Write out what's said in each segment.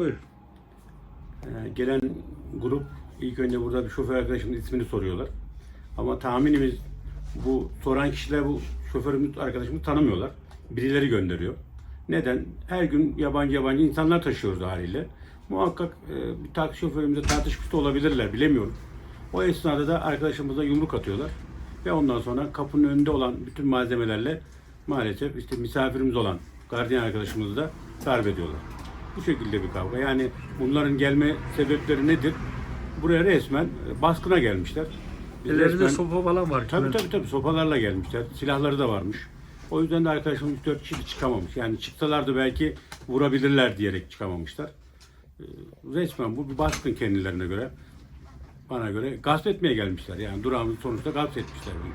Buyurun. Ee, gelen grup ilk önce burada bir şoför arkadaşımın ismini soruyorlar. Ama tahminimiz bu soran kişiler bu şoförümüz arkadaşımızı tanımıyorlar. Birileri gönderiyor. Neden? Her gün yabancı yabancı insanlar taşıyoruz haliyle. Muhakkak e, bir taksi şoförümüzle tartışmış olabilirler bilemiyorum. O esnada da arkadaşımıza yumruk atıyorlar. Ve ondan sonra kapının önünde olan bütün malzemelerle maalesef işte misafirimiz olan gardiyan arkadaşımızı da darp ediyorlar. Bu şekilde bir kavga. Yani bunların gelme sebepleri nedir? Buraya resmen baskına gelmişler. Biz Ellerinde resmen- sopa falan var. Tabii tabii tabii sopalarla gelmişler. Silahları da varmış. O yüzden de arkadaşım 3-4 kişi çıkamamış. Yani çıksalardı belki vurabilirler diyerek çıkamamışlar. Ee, Resmen bu bir baskın kendilerine göre. Bana göre gasp etmeye gelmişler. Yani durağımız sonuçta gasp etmişler bunu.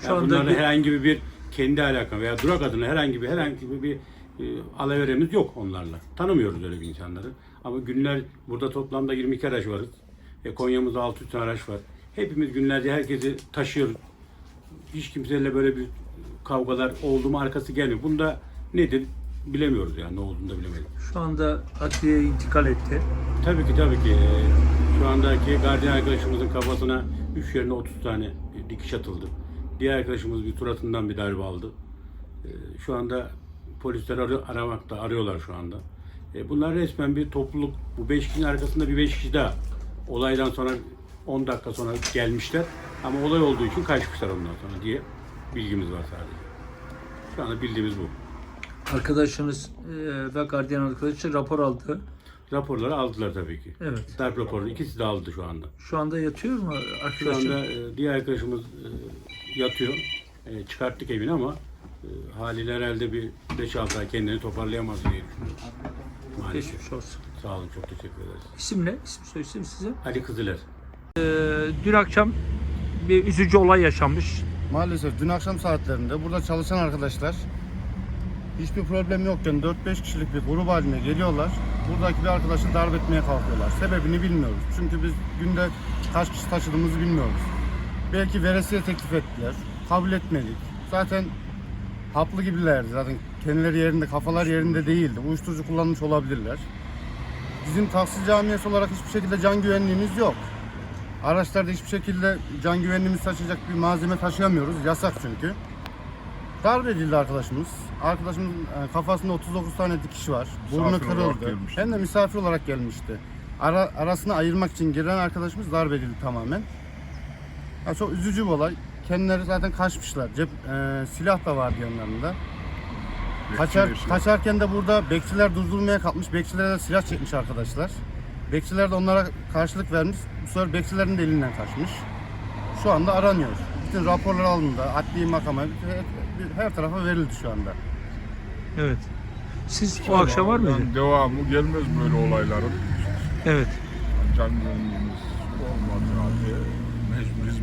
Şu Yani anda bunlarla bir- herhangi bir kendi alaka veya durak adına herhangi bir herhangi bir e, alaveremiz yok onlarla. Tanımıyoruz öyle bir insanları. Ama günler burada toplamda 22 araç varız. E, Konya'mızda 600 tane araç var. Hepimiz günlerce herkesi taşıyoruz. Hiç kimseyle böyle bir kavgalar oldu mu arkası gelmiyor. Bunda nedir bilemiyoruz yani ne olduğunu da bilemedik. Şu anda adliyeye intikal etti. Tabii ki tabii ki. e, Şu andaki gardiyan arkadaşımızın kafasına 3 yerine 30 tane dikiş atıldı. Diğer arkadaşımız bir suratından bir darbe aldı. E, Şu anda polisler arı- aramakta, arıyorlar şu anda. E, Bunlar resmen bir topluluk. Bu 5 kişinin arkasında bir 5 kişi daha. Olaydan sonra 10 dakika sonra gelmişler. Ama olay olduğu için kaçmışlar ondan sonra diye bilgimiz var sadece. Şu anda bildiğimiz bu. Arkadaşınız e, ve gardiyan arkadaşı rapor aldı. Raporları aldılar tabii ki. Evet. Darp raporu ikisi de aldı şu anda. Şu anda yatıyor mu Şu anda e, diğer arkadaşımız e, yatıyor. E, çıkarttık evini ama e, haliyle herhalde bir 5-6 ay kendini toparlayamaz diye düşünüyorum. Maalesef. Geçmiş olsun. Sağ olun, çok teşekkür ederiz. İsim ne? İsim isim size. Ali Kızıler. Ee, dün akşam bir üzücü olay yaşanmış. Maalesef dün akşam saatlerinde burada çalışan arkadaşlar hiçbir problem yokken 4-5 kişilik bir grup haline geliyorlar. Buradaki bir arkadaşı darp etmeye kalkıyorlar. Sebebini bilmiyoruz. Çünkü biz günde kaç kişi taşıdığımızı bilmiyoruz. Belki veresiye teklif ettiler. Kabul etmedik. Zaten haplı gibilerdi. Zaten kendileri yerinde, kafalar yerinde değildi. Uyuşturucu kullanmış olabilirler. Bizim taksi camiası olarak hiçbir şekilde can güvenliğimiz yok. Araçlarda hiçbir şekilde can güvenliğimizi taşıyacak bir malzeme taşıyamıyoruz. Yasak çünkü. Darp edildi arkadaşımız. Arkadaşımın e, kafasında 39 tane dikiş var. Burnu Misafir kırıldı. Hem de misafir olarak gelmişti. Ara, arasını ayırmak için giren arkadaşımız darp edildi tamamen. Ya çok üzücü bir olay. Kendileri zaten kaçmışlar. Cep, e, silah da vardı yanlarında. Kaçar, kaçarken de burada bekçiler durdurmaya kalkmış. Bekçilere de silah çekmiş arkadaşlar. Bekçiler de onlara karşılık vermiş. Bu sefer bekçilerin de elinden kaçmış. Şu anda aranıyor. Bütün raporlar alındı. Adli makama her, her tarafa verildi şu anda. Evet. Siz o akşam var mıydı? Yani devamı gelmez böyle olayların. Evet. Can güvenliğimiz halde mecbur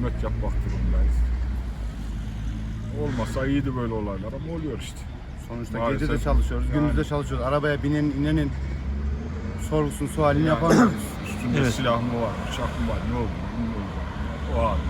hizmet yapmak durumundayız. Olmasa iyiydi böyle olaylar ama oluyor işte. Sonuçta Maalesef. gece de çalışıyoruz, Yani. gündüz de çalışıyoruz. Arabaya binen inenin sorgusunu sualini yapamıyoruz. Üstünde Evet. silah mı var, bıçak mı var, ne oldu bilmiyorum. O halde